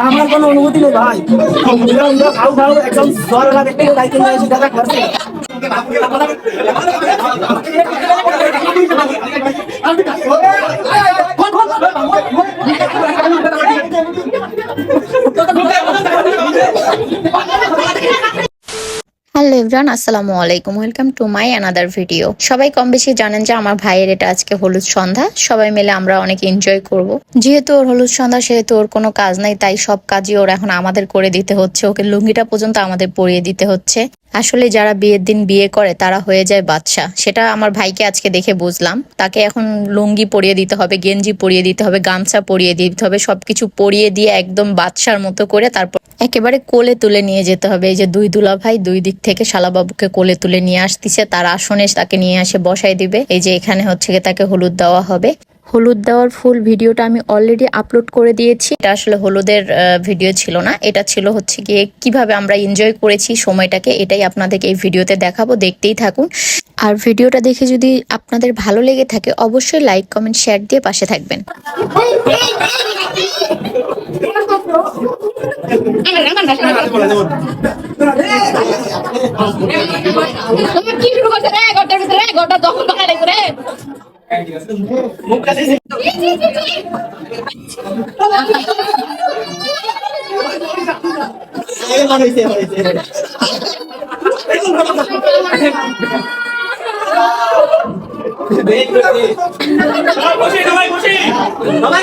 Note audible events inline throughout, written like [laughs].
আমার কোনো অনুভূতি নেই ভাই। খাও খাও একদম জ্বর লাগে দায়িত্ব নিয়ে এভরান আসসালামু আলাইকুম। Welcome to my another video সবাই কম বেশি জানেন যে আমার ভাইয়ের এটা আজকে হলুদ সন্ধ্যা। সবাই মিলে আমরা অনেক এনজয় করব। যেহেতু ওর হলুদ সন্ধ্যা, সেহেতু ওর কোনো কাজ নাই, তাই সব কাজই ওর এখন আমাদের করে দিতে হচ্ছে। ওকে লুঙ্গিটা পর্যন্ত আমাদের পরিয়ে দিতে হচ্ছে। আসলে যারা বিয়ের দিন বিয়ে করে, তারা হয়ে যায় বাদশা সেটা আমার ভাইকে আজকে দেখে বুঝলাম। তাকে এখন লুঙ্গি পরিয়ে দিতে হবে, গেঞ্জি পরিয়ে দিতে হবে, গামছা পরিয়ে দিতে হবে, সবকিছু পরিয়ে দিয়ে একদম বাদশার মতো করে তারপর একেবারে কোলে তুলে নিয়ে যেতে হবে। এই যে দুই দুলা ভাই দুই দিক থেকে শালাবাবুকে কোলে তুলে নিয়ে আসতেছে, তার আসনে তাকে নিয়ে আসে বসাই দিবে। এই যে এখানে হচ্ছে তাকে হলুদ দেওয়া হবে। হলুদ দেওয়ার ফুল ভিডিওটা আমি অলরেডি আপলোড করে দিয়েছি। এটা আসলে হলুদের ভিডিও ছিল না। এটা ছিল হচ্ছে গিয়ে কীভাবে আমরা এনজয় করেছি সময়টাকে এটাই আপনাদেরকে এই ভিডিওতে দেখাবো। দেখতেই থাকুন। আর ভিডিওটা দেখে যদি আপনাদের ভালো লেগে থাকে অবশ্যই লাইক কমেন্ট শেয়ার দিয়ে পাশে থাকবেন। [laughs] কি শুরু করছ? রে ঘরটার ভিতরে ঘরটা দখল করা লাগবে রে। [laughs] খুশি সবাই খুশি সবাই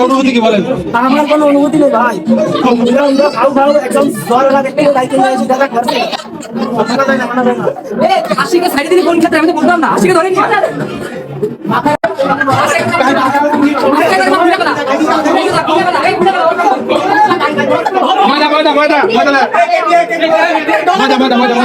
অনুভূতি কি বলেন? আমার কোনো অনুভূতি নেই ভাই। খাও খাও একদম জ্বর থেকে দায়িত্ব নিয়ে এসে দাদা না আশিকে সাইডে দিলে কোন ক্ষেত্রে আমি তো বললাম না। আশিকে ধরেন মজা মজা মজা মজা মজা মজা মজা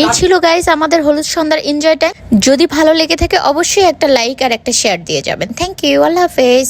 এই ছিল গাইস আমাদের হলুদ সন্ধ্যার এনজয়টা যদি ভালো লেগে থাকে অবশ্যই একটা লাইক আর একটা শেয়ার দিয়ে যাবেন। থ্যাংক ইউ আল্লাহ হাফেজ।